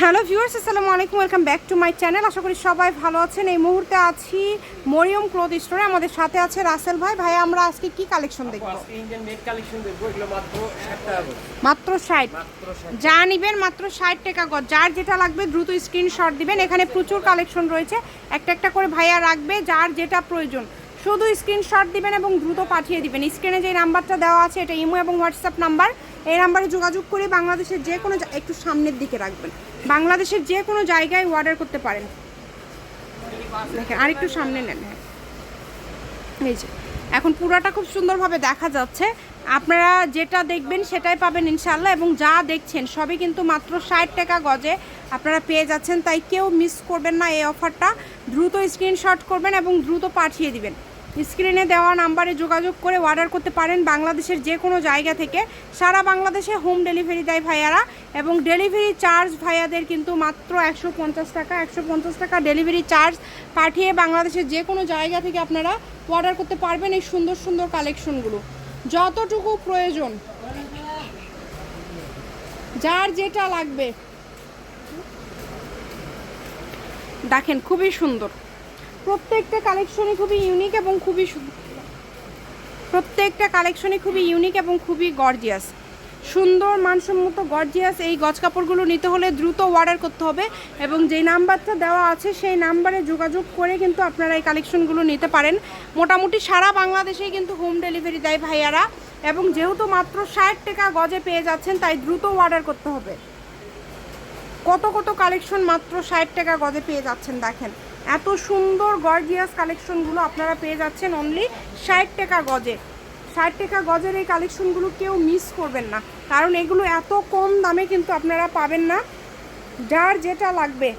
Hello viewers আসসালামু আলাইকুম welcome back to my channel. আশা করি সবাই ভালো আছেন। এই মুহূর্তে আছি মরিয়ম ক্লোথ স্টোরে। আমাদের সাথে আছে রাসেল ভাই। ভাই আমরা আজকে কি কালেকশন দেখব? আজকে ইন্ডিয়ান মেড কালেকশন দেখব। এগুলো মাত্র ষাট টাকা মাত্র ষাট। মাত্র ষাট। যা নিবেন মাত্র ষাট টাকা গজ যার যেটা লাগবে দ্রুত স্ক্রিনশট দিবেন। এখানে প্রচুর কালেকশন রয়েছে। একটা একটা করে ভাইয়া রাখবে যার যেটা প্রয়োজন। শুধু স্ক্রিনশট দিবেন এবং দ্রুত পাঠিয়ে দিবেন। স্ক্রিনে যে নাম্বারটা দেওয়া আছে এটা ইমো এবং হোয়াটসঅ্যাপ নাম্বার। এই নাম্বারে যোগাযোগ করে বাংলাদেশের যে কোনো একটু সামনের দিকে রাখবেন। বাংলাদেশের যে কোনো জায়গায় অর্ডার করতে পারেন। দেখেন, আরেকটু সামনে নেন। হ্যাঁ এই যে, এখন পুরাটা খুব সুন্দরভাবে দেখা যাচ্ছে। আপনারা যেটা দেখবেন সেটাই পাবেন ইনশাল্লাহ এবং যা দেখছেন সবই কিন্তু মাত্র ষাট টাকা গজে আপনারা পেয়ে যাচ্ছেন। তাই কেউ মিস করবেন না এই অফারটা দ্রুত স্ক্রিনশট করবেন এবং দ্রুত পাঠিয়ে দিবেন। স্ক্রিনে দেওয়া নাম্বারে যোগাযোগ করে অর্ডার করতে পারেন বাংলাদেশের যে কোনো জায়গা থেকে। সারা বাংলাদেশে হোম ডেলিভারি দেয় ভাইয়ারা এবং ডেলিভারি চার্জ ভাইয়াদের কিন্তু মাত্র একশো পঞ্চাশ টাকা, একশো পঞ্চাশ টাকা ডেলিভারি চার্জ পাঠিয়ে বাংলাদেশের যে কোনো জায়গা থেকে আপনারা অর্ডার করতে পারবেন এই সুন্দর সুন্দর কালেকশনগুলো যতটুকু প্রয়োজন, যার যেটা লাগবে। দেখেন, খুবই সুন্দর। প্রত্যেকটা কালেকশনই খুবই ইউনিক এবং খুবই প্রত্যেকটা কালেকশনই খুবই ইউনিক এবং খুবই গর্জিয়াস সুন্দর, মানসম্মত গর্জিয়াস এই গজ কাপড়গুলো নিতে হলে দ্রুত অর্ডার করতে হবে এবং যেই নাম্বারটা দেওয়া আছে সেই নাম্বারে যোগাযোগ করে কিন্তু আপনারা এই কালেকশনগুলো নিতে পারেন। মোটামুটি সারা বাংলাদেশেই কিন্তু হোম ডেলিভারি দেয় ভাইয়ারা এবং যেহেতু মাত্র ষাট টাকা গজে পেয়ে যাচ্ছেন, তাই দ্রুত অর্ডার করতে হবে। কত কত কালেকশন মাত্র ষাট টাকা গজে পেয়ে যাচ্ছেন, দেখেন। এত সুন্দর গর্জিয়াস কালেকশনগুলো আপনারা পেয়ে যাচ্ছেন অনলি ষাট টাকা গজে। ষাট টাকা গজের এই কালেকশনগুলো কেউ মিস করবেন না। কারণ এগুলো এত কম দামে কিন্তু আপনারা পাবেন না। যার যেটা লাগবে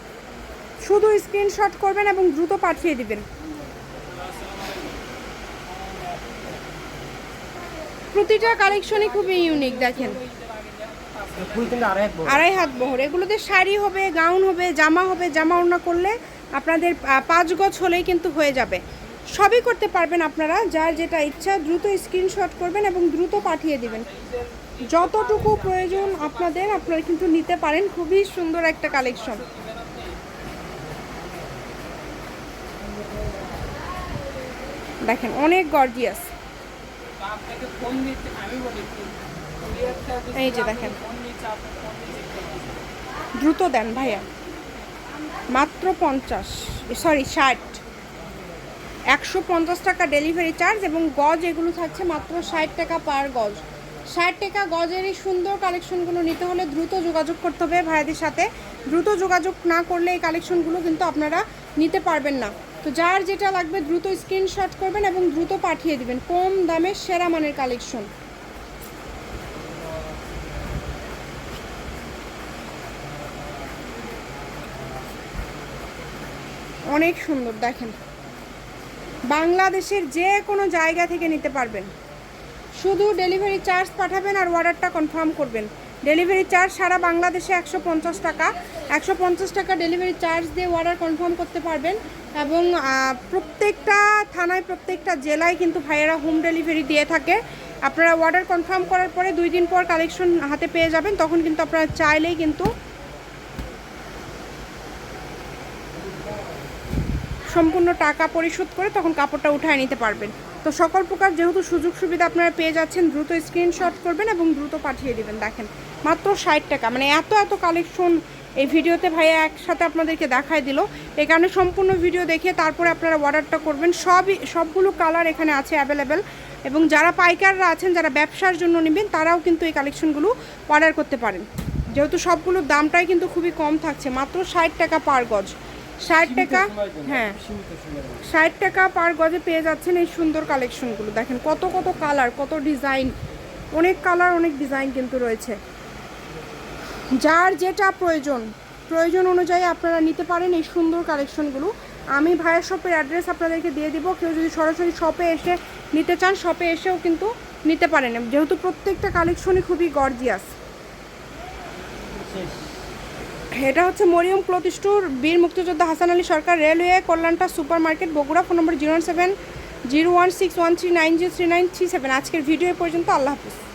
শুধু স্ক্রিনশট করবেন এবং দ্রুত পাঠিয়ে দিবেন। প্রতিটা কালেকশনই খুবই ইউনিক দেখেন। আড়াই হাত বহর। এগুলোতে শাড়ি হবে গাউন হবে জামা হবে জামা ওড়না করলে আপনাদের পাঁচ গজ হলেই কিন্তু হয়ে যাবে। সবই করতে পারবেন আপনারা, যার যেটা ইচ্ছা দ্রুত স্ক্রিনশট করবেন এবং দ্রুত পাঠিয়ে দিবেন। যতটুকু প্রয়োজন আপনাদের, আপনারা কিন্তু নিতে পারেন। খুবই সুন্দর একটা কালেকশন দেখেন, অনেক গর্জিয়াস এই যে দেখেন। দ্রুত দেন ভাইয়া। মাত্র পঞ্চাশ সরি ষাট। একশো পঞ্চাশ টাকা ডেলিভারি চার্জ এবং গজ এগুলো থাকছে মাত্র ষাট টাকা পার গজ। ষাট টাকা গজের এই সুন্দর কালেকশনগুলো নিতে হলে দ্রুত যোগাযোগ করতে হবে ভাইয়াদের সাথে। দ্রুত যোগাযোগ না করলে এই কালেকশনগুলো কিন্তু আপনারা নিতে পারবেন না। তো যার যেটা লাগবে দ্রুত স্ক্রিনশট করবেন এবং দ্রুত পাঠিয়ে দিবেন। কম দামে সেরা মানের কালেকশন অনেক সুন্দর, দেখেন। বাংলাদেশের যে কোনো জায়গা থেকে নিতে পারবেন। শুধু ডেলিভারি চার্জ পাঠাবেন আর অর্ডারটা কনফার্ম করবেন। ডেলিভারি চার্জ সারা বাংলাদেশে একশো পঞ্চাশ টাকা। একশো পঞ্চাশ টাকা ডেলিভারি চার্জ দিয়ে অর্ডার কনফার্ম করতে পারবেন এবং প্রত্যেকটা থানায়, প্রত্যেকটা জেলায় কিন্তু ভাইয়েরা হোম ডেলিভারি দিয়ে থাকে। আপনারা অর্ডার কনফার্ম করার পরে দুই দিন পর কালেকশন হাতে পেয়ে যাবেন, তখন কিন্তু আপনারা চাইলেই কিন্তু সম্পূর্ণ টাকা পরিশোধ করে তখন কাপড়টা উঠায় নিতে পারবেন। তো সকল প্রকার যেহেতু সুযোগ সুবিধা আপনারা পেয়ে যাচ্ছেন, দ্রুত স্ক্রিনশট করবেন এবং দ্রুত পাঠিয়ে দিবেন। দেখেন, মাত্র ষাট টাকা। মানে এত এত কালেকশন এই ভিডিওতে ভাইয়া একসাথে আপনাদেরকে দেখায় দিল। এই কারণে সম্পূর্ণ ভিডিও দেখে তারপরে আপনারা অর্ডারটা করবেন। সবই, সবগুলো কালার এখানে আছে অ্যাভেলেবেল এবং যারা পাইকাররা আছেন, যারা ব্যবসার জন্য নেবেন, তারাও কিন্তু এই কালেকশনগুলো অর্ডার করতে পারেন। যেহেতু সবগুলোর দামটাই কিন্তু খুবই কম থাকছে। মাত্র ষাট টাকা পার গজ। ষাট টাকা হ্যাঁ। ষাট টাকা পার গজে পেয়ে যাচ্ছেন এই সুন্দর কালেকশনগুলো দেখেন কত কত কালার কত ডিজাইন অনেক কালার অনেক ডিজাইন কিন্তু রয়েছে যার যেটা প্রয়োজন প্রয়োজন অনুযায়ী আপনারা নিতে পারেন এই সুন্দর কালেকশনগুলো আমি ভাইয়ের শপের অ্যাড্রেস আপনাদেরকে দিয়ে দিব কেউ যদি সরাসরি শপে এসে নিতে চান শপে এসেও কিন্তু নিতে পারেন যেহেতু প্রত্যেকটা কালেকশনই খুবই গর্জিয়াস। এটা হচ্ছে মরিয়ম ক্লথ স্টোর, বীর মুক্তিযোদ্ধা Hasan Ali Sarkar railway, কল্যাণটা super market Bogura, phone number zero seven, zero one six one three nine zero three nine three seven. আজকের ভিডিও পর্যন্ত, আল্লাহ হাফিজ।